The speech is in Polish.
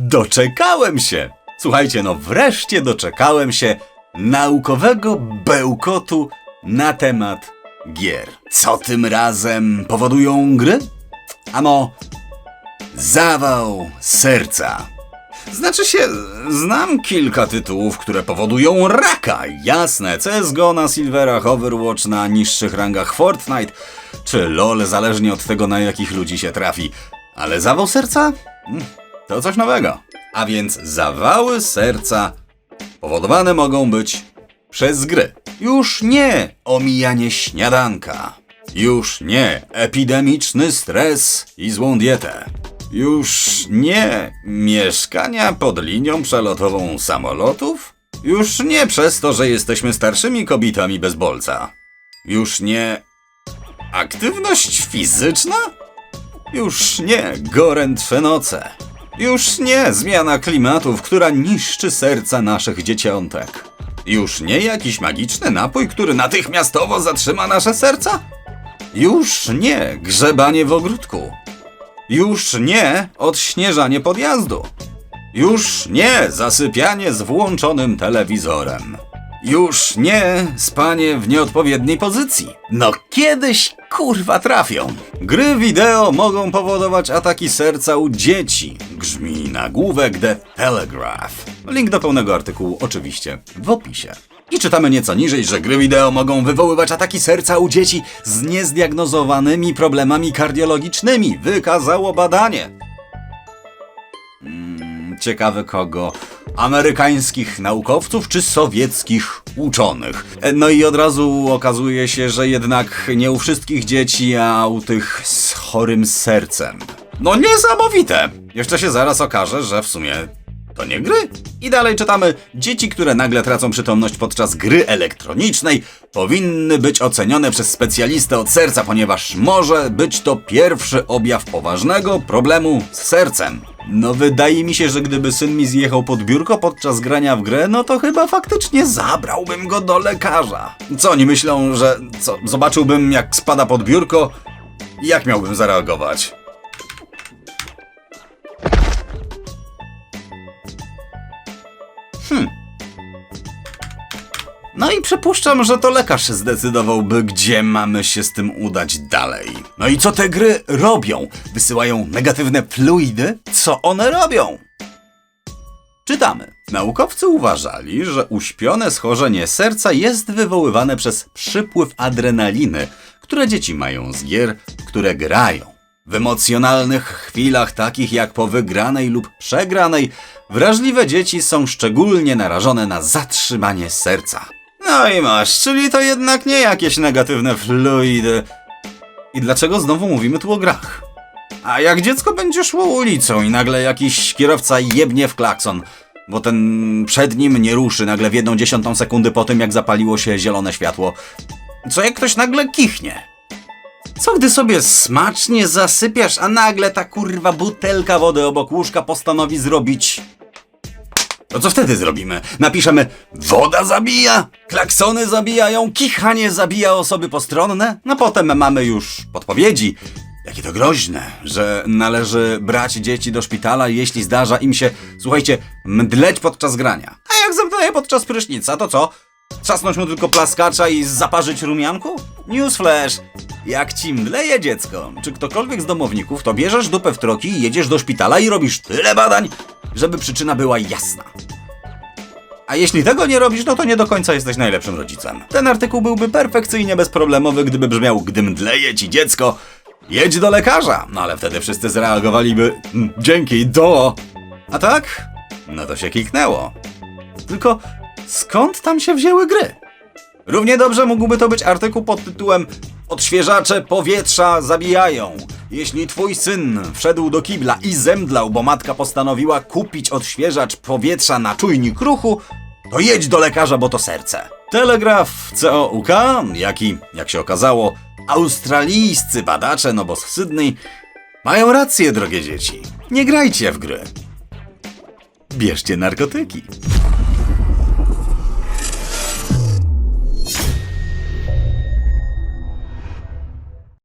Doczekałem się! Słuchajcie, no wreszcie doczekałem się naukowego bełkotu na temat gier. Co tym razem powodują gry? Ano, zawał serca. Znaczy się, znam kilka tytułów, które powodują raka. Jasne, CSGO na Silverach, Overwatch na niższych rangach Fortnite, czy LOL, zależnie od tego, na jakich ludzi się trafi. Ale zawał serca? To coś nowego. A więc zawały serca powodowane mogą być przez gry. Już nie omijanie śniadanka. Już nie epidemiczny stres i złą dietę. Już nie mieszkania pod linią przelotową samolotów. Już nie przez to, że jesteśmy starszymi kobietami bez bolca. Już nie aktywność fizyczna? Już nie gorętsze noce. Już nie zmiana klimatów, która niszczy serca naszych dzieciątek. Już nie jakiś magiczny napój, który natychmiastowo zatrzyma nasze serca? Już nie grzebanie w ogródku. Już nie odśnieżanie podjazdu. Już nie zasypianie z włączonym telewizorem. Już nie spanie w nieodpowiedniej pozycji. No kiedyś kurwa trafią. Gry wideo mogą powodować ataki serca u dzieci. Grzmi nagłówek The Telegraph. Link do pełnego artykułu oczywiście w opisie. I czytamy nieco niżej, że gry wideo mogą wywoływać ataki serca u dzieci z niezdiagnozowanymi problemami kardiologicznymi. Wykazało badanie. Ciekawe kogo? Amerykańskich naukowców czy sowieckich uczonych? No i od razu okazuje się, że jednak nie u wszystkich dzieci, a u tych z chorym sercem. No niesamowite! Jeszcze się zaraz okaże, że w sumie to nie gry. I dalej czytamy: Dzieci, które nagle tracą przytomność podczas gry elektronicznej, powinny być ocenione przez specjalistę od serca, ponieważ może być to pierwszy objaw poważnego problemu z sercem. No, wydaje mi się, że gdyby syn mi zjechał pod biurko podczas grania w grę, no to chyba faktycznie zabrałbym go do lekarza. Co oni myślą, że co, zobaczyłbym jak spada pod biurko? Jak miałbym zareagować? No i przypuszczam, że to lekarz zdecydowałby, gdzie mamy się z tym udać dalej. No i co te gry robią? Wysyłają negatywne fluidy? Co one robią? Czytamy. Naukowcy uważali, że uśpione schorzenie serca jest wywoływane przez przypływ adrenaliny, które dzieci mają z gier, które grają. W emocjonalnych chwilach, takich jak po wygranej lub przegranej, wrażliwe dzieci są szczególnie narażone na zatrzymanie serca. No i masz, czyli to jednak nie jakieś negatywne fluidy. I dlaczego znowu mówimy tu o grach? A jak dziecko będzie szło ulicą i nagle jakiś kierowca jebnie w klakson, bo ten przed nim nie ruszy nagle w jedną dziesiątą sekundy po tym, jak zapaliło się zielone światło. Co jak ktoś nagle kichnie? Co gdy sobie smacznie zasypiasz, a nagle ta kurwa butelka wody obok łóżka postanowi zrobić... To co wtedy zrobimy? Napiszemy woda zabija, klaksony zabijają, kichanie zabija osoby postronne? No potem mamy już podpowiedzi. Jakie to groźne, że należy brać dzieci do szpitala, jeśli zdarza im się, słuchajcie, mdleć podczas grania. A jak zemdleje podczas prysznica, to co? Trzasnąć mu tylko plaskacza i zaparzyć rumianku? Newsflash! Jak ci mdleje dziecko, czy ktokolwiek z domowników, to bierzesz dupę w troki, jedziesz do szpitala i robisz tyle badań, żeby przyczyna była jasna. A jeśli tego nie robisz, no to nie do końca jesteś najlepszym rodzicem. Ten artykuł byłby perfekcyjnie bezproblemowy, gdyby brzmiał, gdy mdleje ci dziecko, jedź do lekarza. No ale wtedy wszyscy zareagowaliby, "Mm, dzięki, do. A tak? No to się kiknęło. Tylko skąd tam się wzięły gry? Równie dobrze mógłby to być artykuł pod tytułem Odświeżacze powietrza zabijają. Jeśli twój syn wszedł do kibla i zemdlał, bo matka postanowiła kupić odświeżacz powietrza na czujnik ruchu, to jedź do lekarza, bo to serce. Telegraf COUK, jak i, jak się okazało, australijscy badacze, no bo z Sydney, mają rację, drogie dzieci. Nie grajcie w gry. Bierzcie narkotyki.